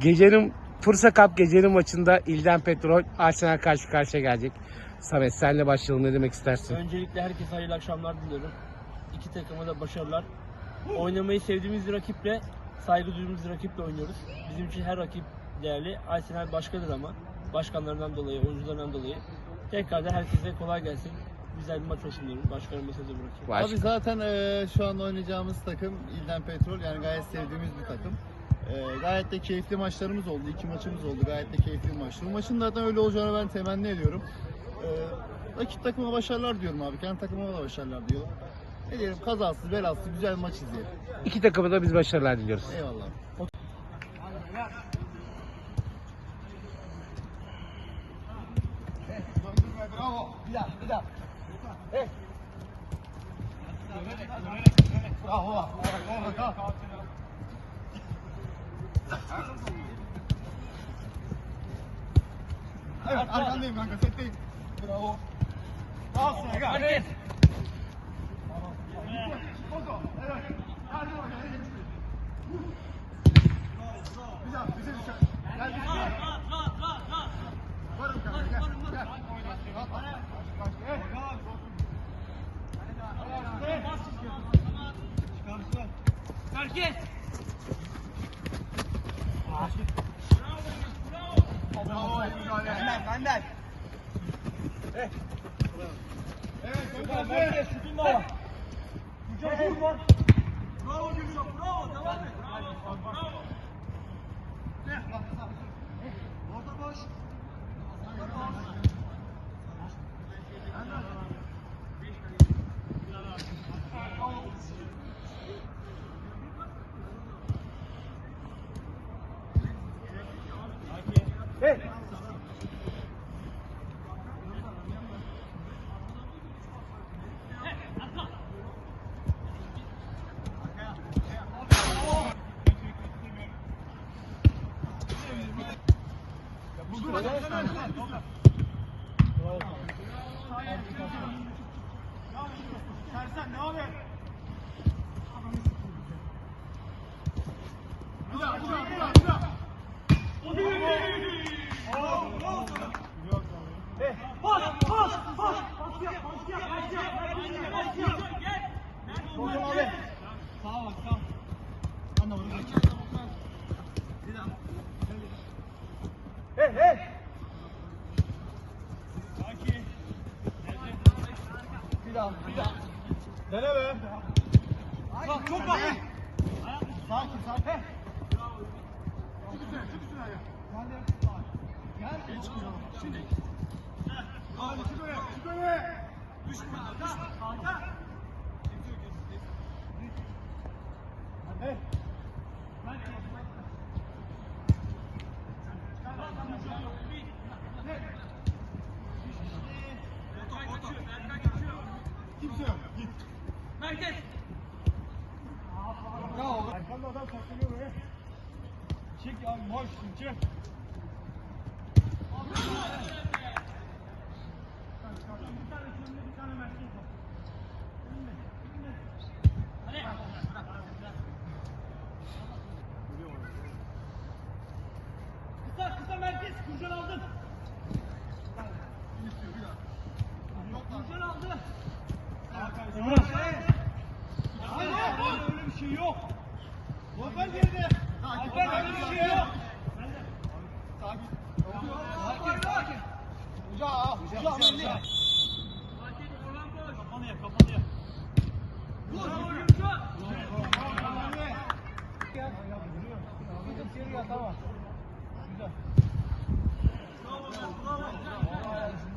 Gecenin Fırsa Cup gecenin maçında İlden Petrol Arsenal karşı karşıya gelecek. Samet senle başlayalım ne demek istersin? Öncelikle herkese hayırlı akşamlar diliyorum. İki takıma da başarılar. Oynamayı sevdiğimiz bir rakiple, saygı duyduğumuz bir rakiple oynuyoruz. Bizim için her rakip değerli. Arsenal başkadır ama başkanlarından dolayı, oyuncularından dolayı. Tekrardan herkese kolay gelsin. Güzel bir maç olsun diyorum. Başkanım mesajı bırakayım. Baş- Abi zaten eee, şu an oynayacağımız takım İlden Petrol yani gayet sevdiğimiz bir takım. Eee, gayet de keyifli maçlarımız oldu. iki maçımız oldu. Gayet de keyifli bir maçtı. Bu maçın zaten öyle olacağını ben temenni ediyorum. Eee rakip takıma başarılar diyorum abi. Kendi takımıma da başarılar diyorum. Ne diyelim kazasız belasız güzel bir maç izleyelim. İki takıma da biz başarılar diliyoruz. Eyvallah. Evet arkandayım kanka setteyim. Bravo. Güzel, bize düşer. Bize. Varım kanka gel. Gel. Rahat, rahat. Gel. Bravo, iyi müdahale. Benden, benden. Evet, çok güzel. Bravo Gülşah, bravo. Devam et. Bravo. Orada boş. Orada boş. Sersen devam et. Bir daha, bir daha, bir daha, bir daha. Bravo, bravo sana. Eh, Pas, pas, pas. Pas yap, pas yap, pas yap. Pas yap. Hocam abi. Sağa bak, sağa. Anla bunu geç. Bir daha. Hey, hey. Sakin. Bir daha, bir daha. Dene be. Bak, çok bak. Sakin, sakin. Çık üstüne, çık üstüne ya. Gel. Gel. Geç kuyruğuna. Şimdi. Hadi çık öne, çık öne. Düşme. Arka, arka. Hey. Kimse yok. Git. Merkez. Bravo. Arkanda adam saklanıyor be. Çek abi boş çek. Bir tane önünde bir tane merkez var. Önünde, önünde. Kısa kısa merkez. Kurcan aldın. Kurcan aldı. Emrah. Hayır, öyle bir şey yok. Volkan geride. Alper öyle bir şey yok. Sakin. Sakin, sakin. Ucağa, ucağa, ucağa. Kapanı yap, kapanı yap. Vur, vur, gel, tamam. Güzel. Bravo, bravo.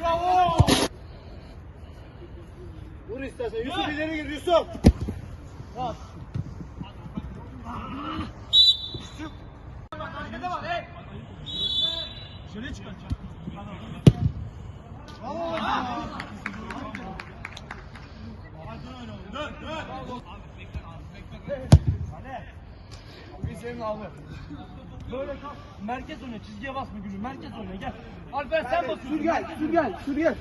Bravo! Vur istersen. Yusuf ileri gir Yusuf. Bas. Yusuf. Arkada var. Hey. Şöyle çıkartacak. Bravo. Dön, dön. Hadi. Senin abi. Böyle kal. Merkez oyna. Çizgiye basma gülüm. Merkez oyna. Gel. Alper sen basıyorsun. Sür gel. Sür gel. Sür gel.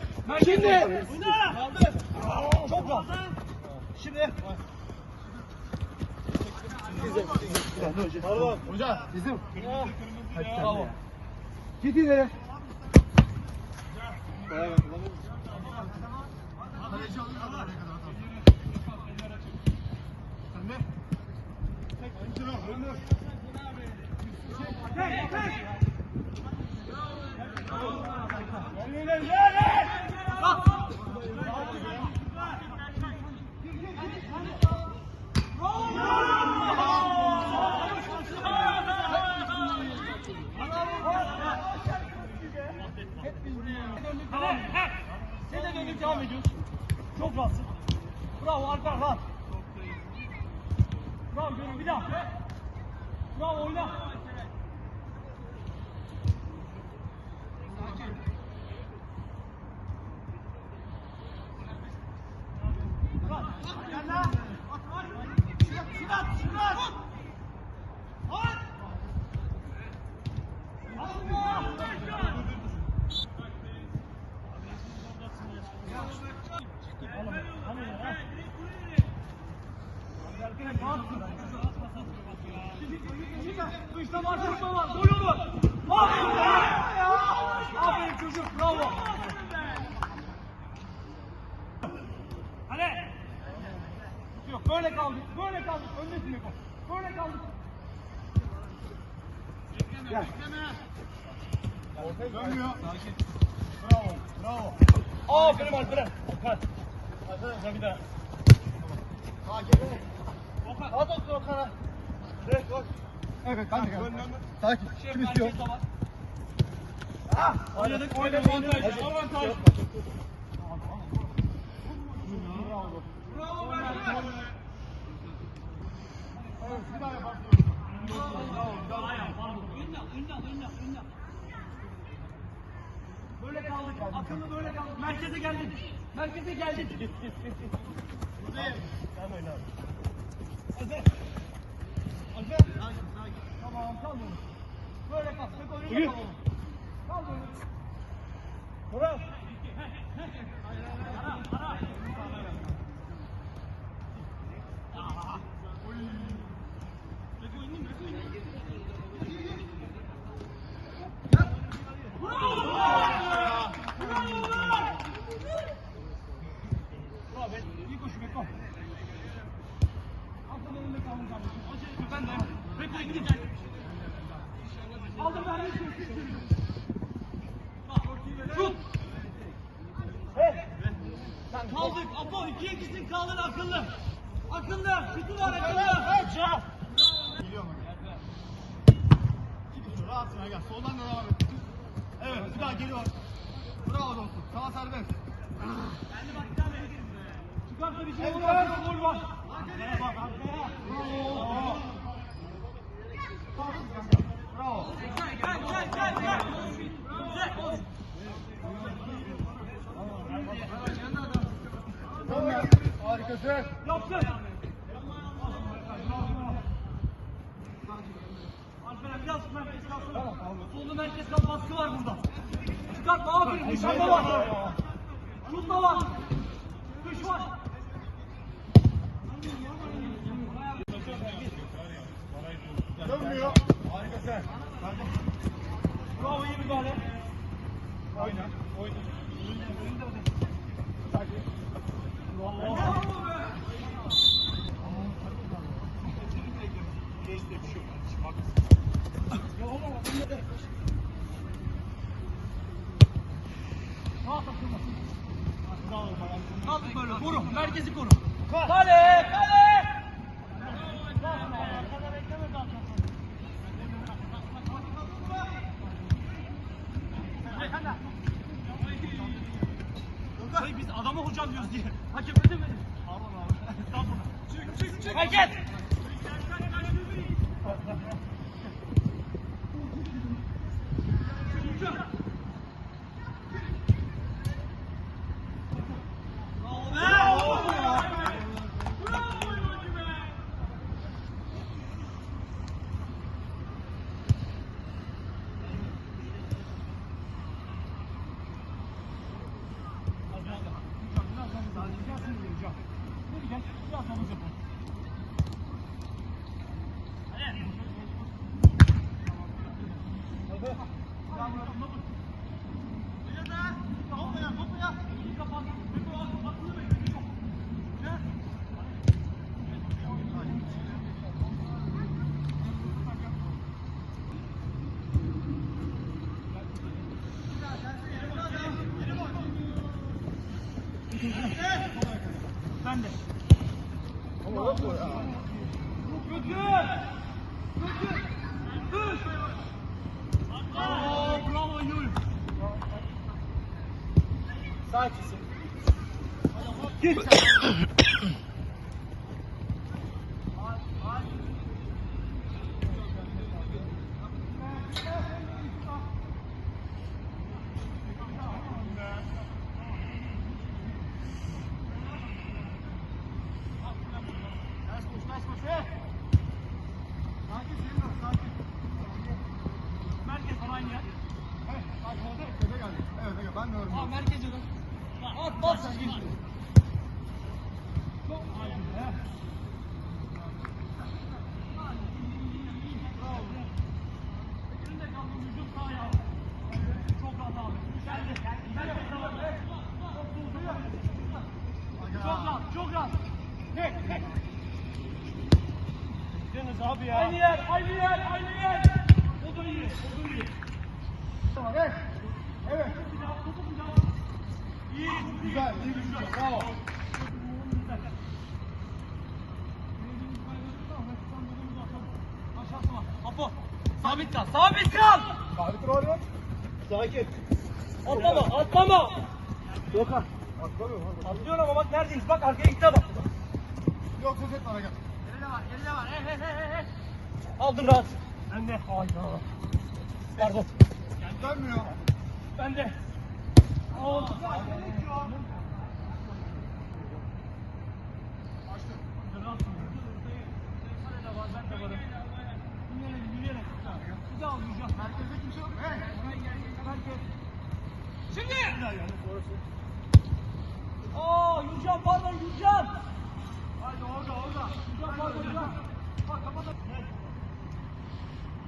Şimdi. Oyna. Kaldır. Çok rahat. Şimdi. Pardon. Hoca. Bizim. Bravo. Git ileri. Tamam. Sen de dönüp devam ediyorsun. Çok rahatsın. Bravo Alper rahat. Bravo Gönül bir daha. Bravo oyna. Dışta var, dışta var. Gol olur. Aferin. Aferin çocuk, bravo. Hadi. Yok, böyle kaldık, böyle kaldık. Öndesin Eko. Böyle kaldık. Gel. Dönmüyor. Bravo, bravo. Aferin Alperen. Okan. Alperen bir daha. Okan. At olsun Okan'a. Evet, gol. Evet ben de geldim. Sakin. Kim istiyor? Oynadık, oynadık. Avantaj, avantaj. Böyle kaldık. Akıllı böyle kaldık. Merkeze geldin. Merkeze geldin. Sen oyna. Hazır. Hazır. Tamam, kal böyle. Böyle kal. Tek oyunu kal. Böyle. Bravo. Bravo. İyi koşu Beko. Aklın önünde kalın kardeşim. Acele etme ben de. Beko'ya gideceğim. Aldım vermiş. Şut. Hey. Kaldık. Apo ikiye gitsin kaldır akıllı. Akıllı. Şutu var akıllı. Hey. Geliyor mu? Rahatsın ha gel. Soldan da devam et. Evet bir daha geliyor. Bravo dostum. Sağ serbest. Çıkarsa bir şey olmaz. Gol var. Arkaya bak arkaya. Bravo. Bravo. Gel gel gel gel. Güzel. Harikasın. Yapsın. Alperen biraz merkez kalsın. Solda merkez kal baskı var burada. Çıkartma aferin. Nişanda var. Şutla var. Ben de. Götür! Götür! Dur! Aa, bravo Yul. Sakinsin. Git. Ters koş, ters koş. He. Sakin Selim, sakin. Merkez var aynı yer. Evet, sakin ol. Eve geldik. Evet, evet ben de öyle. Aa, merkeze dön. At, bas. Sağ ayağı. Çok rahat. Çok rahat. Ne? Ne? Deniz abi ya. Aynı yer, aynı yer, aynı yer. O da iyi, o da iyi. Tamam, evet. Evet. Güzel, iyi güzel. Bravo. Sabit kal, sabit kal. Sabit var ya. Sakin. Atlama, atlama. Gökhan. Atlamıyorum abi. Atlıyorum ama bak neredeyiz? Bak arkaya gitti adam. Yok ses etme gel. Geride var, geride var. He he he he. Aldın rahat. Ben de. Hayda. Pardon. Dönmüyor. Ben de. Hey. Şimdi. Aa Yurcan pardon Yurcan. Haydi orada orada. Yurcan pardon Yurcan. Bak kapat.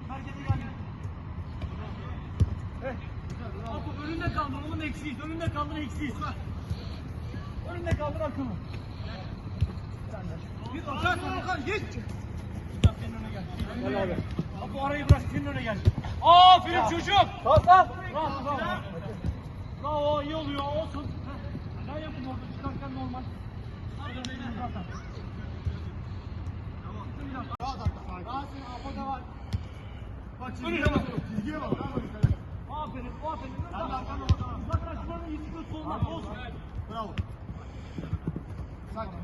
Merkeze geldi. Evet. Apo önünde kaldın onun eksiyiz. Önünde kaldın eksiyiz. Önünde kaldın akıllı. Git Okan Okan git. Senin önüne gel. Gel abi. Apo arayı bırak senin önüne gel. Aferin çocuğum. Sağ sağ. Bravo bravo. Bravo iyi oluyor olsun. Ne yapın orada çıkarken normal. Zaten. Rahat atla. Sakin. Apo'da var. Bak Önüne çizgiye bak. bak. Çizgiye bak. Aferin, aferin. Zaten şuranın kötüsü olmaz. Olsun. Bravo. Sakin.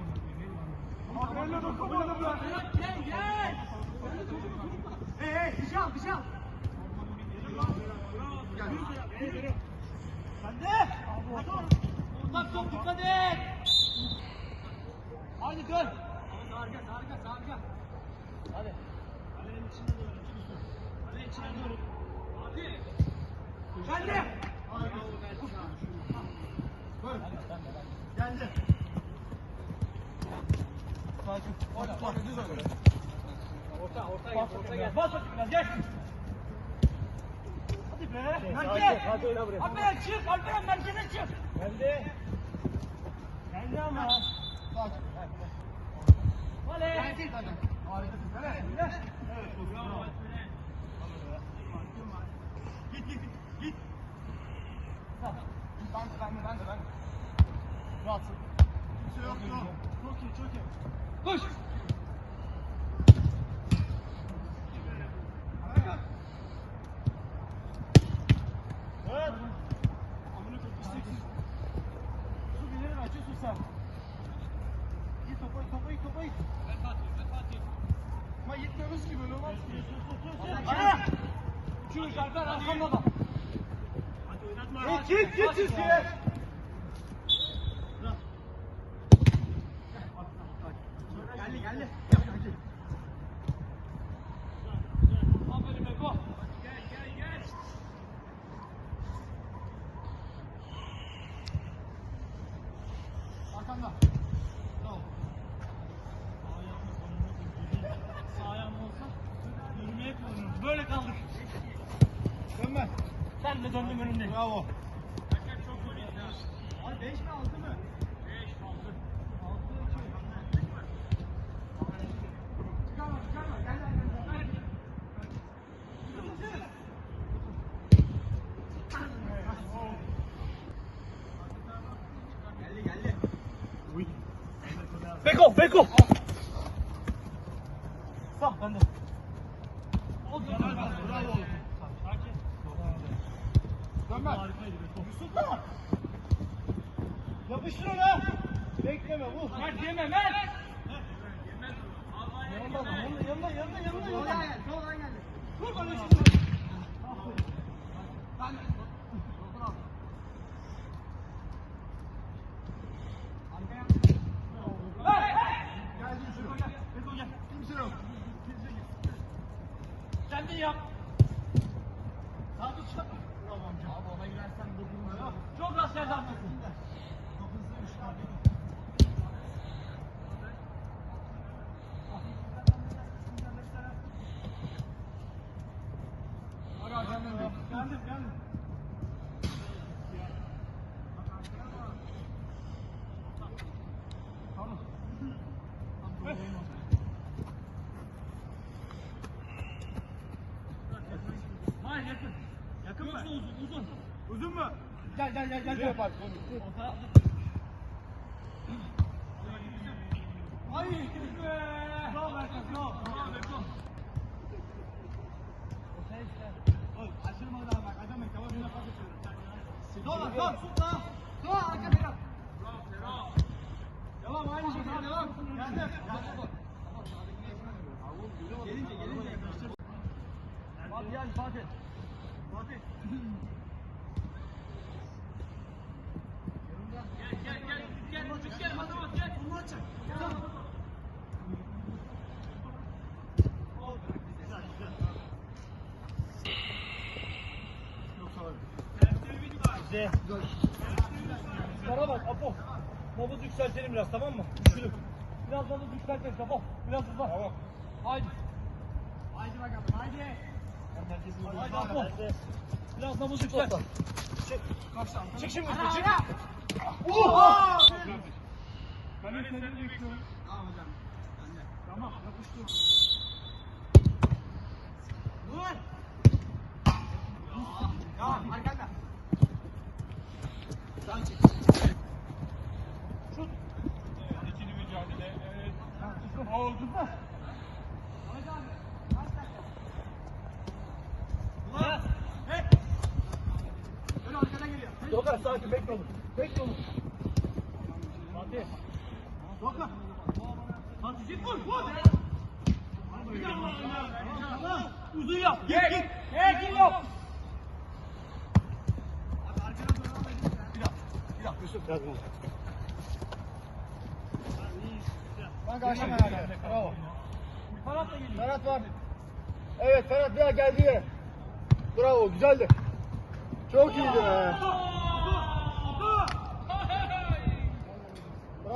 Aferin de dokunmadım ben. Gel, gel. Hey, hey, dışarı, dışarı. Sen de. Ortak top dikkat et. Haydi dön. Sarga, sarga, sarga. Hadi. Kalenin içine doğru. Kalenin içine doğru. Hadi. Böyle. Geldi. Sakin. Orta. Bak düz öyle. Orta, orta gel, orta gel. Bas bakayım biraz, gel. Hadi be. Merkez. Hadi oyna buraya. Alperen çık, Alperen merkeze çık. Geldi. Geldi ama. Sakin. Vale. Geldi. Harikasın. Evet. Bravo. Git, git, git. Ben de ben de ben de ben de. Rahatsın. Kimse yok yok. Çok iyi, çok iyi. Koş. Evet. Amına koyayım, isteksiz. Su bilerin açıyorsun sen. Git topa, topa git, topa git. Ben Fatih, ben Fatih. Ama gitmemiz gibi öyle olmaz ki. Ara! Uçuyor Alper arkamda da. Hadi oynatma. Git git git çizgiye. Geldi geldi. Aferin Beko. Gel gel gel. Arkanda. Bravo. Sağ ayağım olsa yürümeye kullanıyorum. Böyle kaldık. Dönme. Sen Ben de döndüm önündeyim. Bravo. Abi 5 mi 6 mı? 5 6. 6 Çıkarma çıkarma gel gel gel. Geldi geldi. Beko Beko. Sağ bende. Bravo. Dönmez. Yusuf da. Yapıştır ona. Bekleme vur. Mert yeme Mert. Yanında yanında yanında yanında. Soldan gel soldan gel. Vur bana şimdi. Ben Kendin yap. Sabit çık. Bravo amca. Abi ona girersen dokunma. Çok az yerden dokun. Geldim geldim. Hayır yakın. Yakın mı? Uzun uzun. Uzun mu? Gel gel gel gel. gel. Bak, Ay be. Bravo Erkan bravo. Bravo Erkan. Açılmadı daha bak. Adam et. Tamam. Dur lan dur. Tut lan. Dur arka biraz. Bravo Ferah. Devam aynı şekilde devam. Geldi. Gelince gelince yaklaştır. Fatih Fatih. Fatih. Gel gel gel gel gel gel Matematik gel. Bunu açacak. Güzel. Bana bak Apo. Nabız yükseltelim biraz tamam mı? Üşüdüm. Biraz nabız yükseltelim Apo. Biraz hızlan. Tamam. Haydi. Haydi bakalım haydi. Haydi Apo. Biraz nabız yükselt. Çık. Çık şimdi. Çık. Oha! Ben de seni bekliyorum. Tamam hocam. Tamam yapıştır. Dur. Ya arkanda. Sen çık. Şut. İkili mücadele. Evet. Oldu mu? Ahmet abi. Kaç dakika? Ulan. Hey. Ön arkadan geliyor. Sakin bekle oğlum. Bekle oğlum. Fatih. Dokar. Fatih git vur. Vur. Uzun yap. Git git. Git git yap. Ben karşıma yani. Bravo. Ferhat da geliyor. Ferhat var. Evet Ferhat bir daha geldi. Bravo güzeldi. Çok iyiydi be.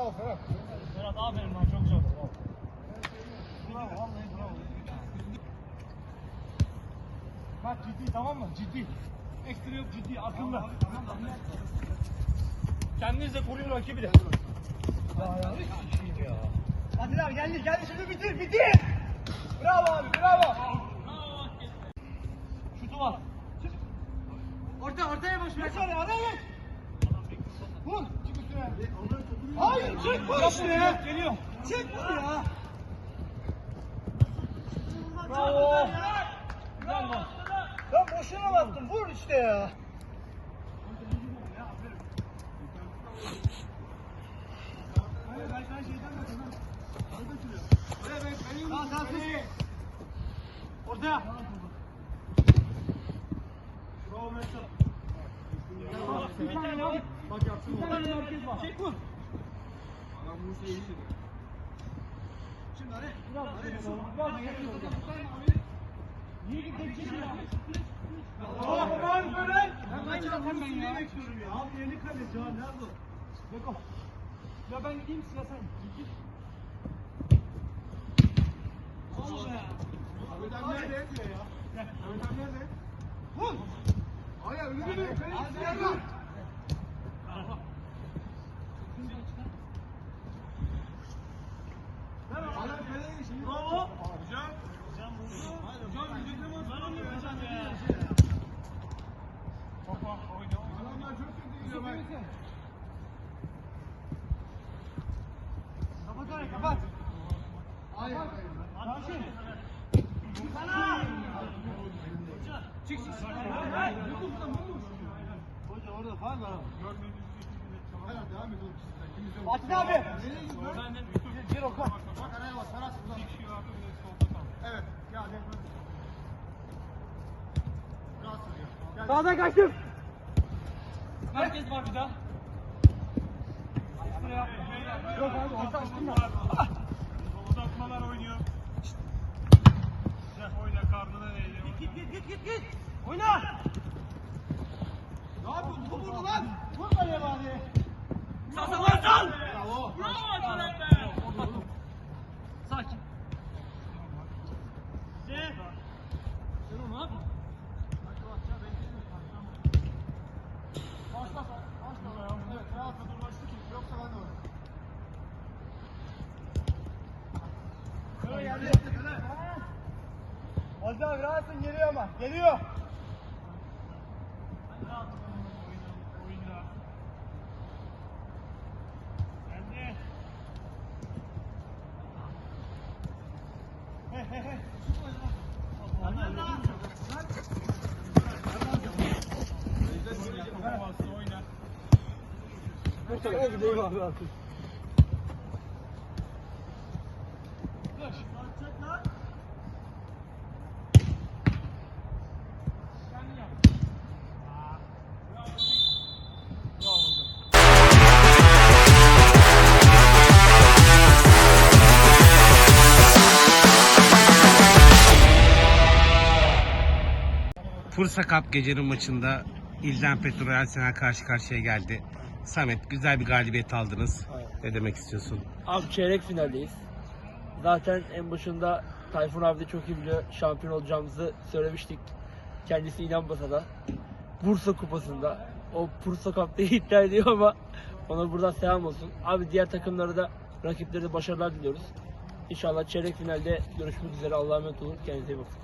Bravo Ferhat. Ferhat aferin lan çok zor. Bravo vallahi bravo. Bak ciddi tamam mı? Ciddi. Ekstra yok ciddi akıllı. Kendiniz de koruyun rakibi de. Hadi lan geldi geldi şimdi bitir bitir. Bravo abi bravo. Şutu var. Orta ortaya boş ver. Araya araya. Hayır çık vur işte. Geliyor. Çık vur ya. Bravo. Ben boşuna baktım. Vur işte ya. Ortaya. Bravo Mesut. Bir tane var. Bak yapsın. Bir tane merkez var. Çek vur. Adam Musa iyi Şimdi araya. Biraz biraz biraz. Niye gideceksin ya? Aa baban böyle. Ben hemen ya. bekliyorum ya. Abi yeni kaleci ha nerede? Beko. Ya ben gideyim sıra sen. Git. Allah be. Ahmet abi nerede? Gel. Ahmet abi nerede? Vur. Ay Fatih abi. Gir Okan. Sağdan kaçtım. Herkes var bir daha. Yok abi orta açtım da. Uzatmalar oynuyor. Güzel oyna karnına değdi. Git git git git git. Oyna. Ne yapıyorsun? Vur burada lan. Vur kaleye bari. Sağ lan sal. Bravo. Bravo. Sakin. Ne? Sen o ne yapıyorsun? Başla sen. Başla. Evet, rahatla dur başla ki. Yoksa ben de oynarım. Şöyle geldi. Hadi abi rahatsın geliyor ama. Geliyor. Kurtar. Gideyim abi Bursa Cup gecenin maçında İlden Petrol Arsenal karşı karşıya geldi. Samet güzel bir galibiyet aldınız. Ne demek istiyorsun? Abi çeyrek finaldeyiz. Zaten en başında Tayfun abi de çok iyi biliyor. Şampiyon olacağımızı söylemiştik. Kendisi inanmasa da. Bursa kupasında. O Bursa Cup'ta iddia ediyor ama ona buradan selam olsun. Abi diğer takımlara da rakiplere de başarılar diliyoruz. İnşallah çeyrek finalde görüşmek üzere. Allah'a emanet olun. Kendinize iyi bakın.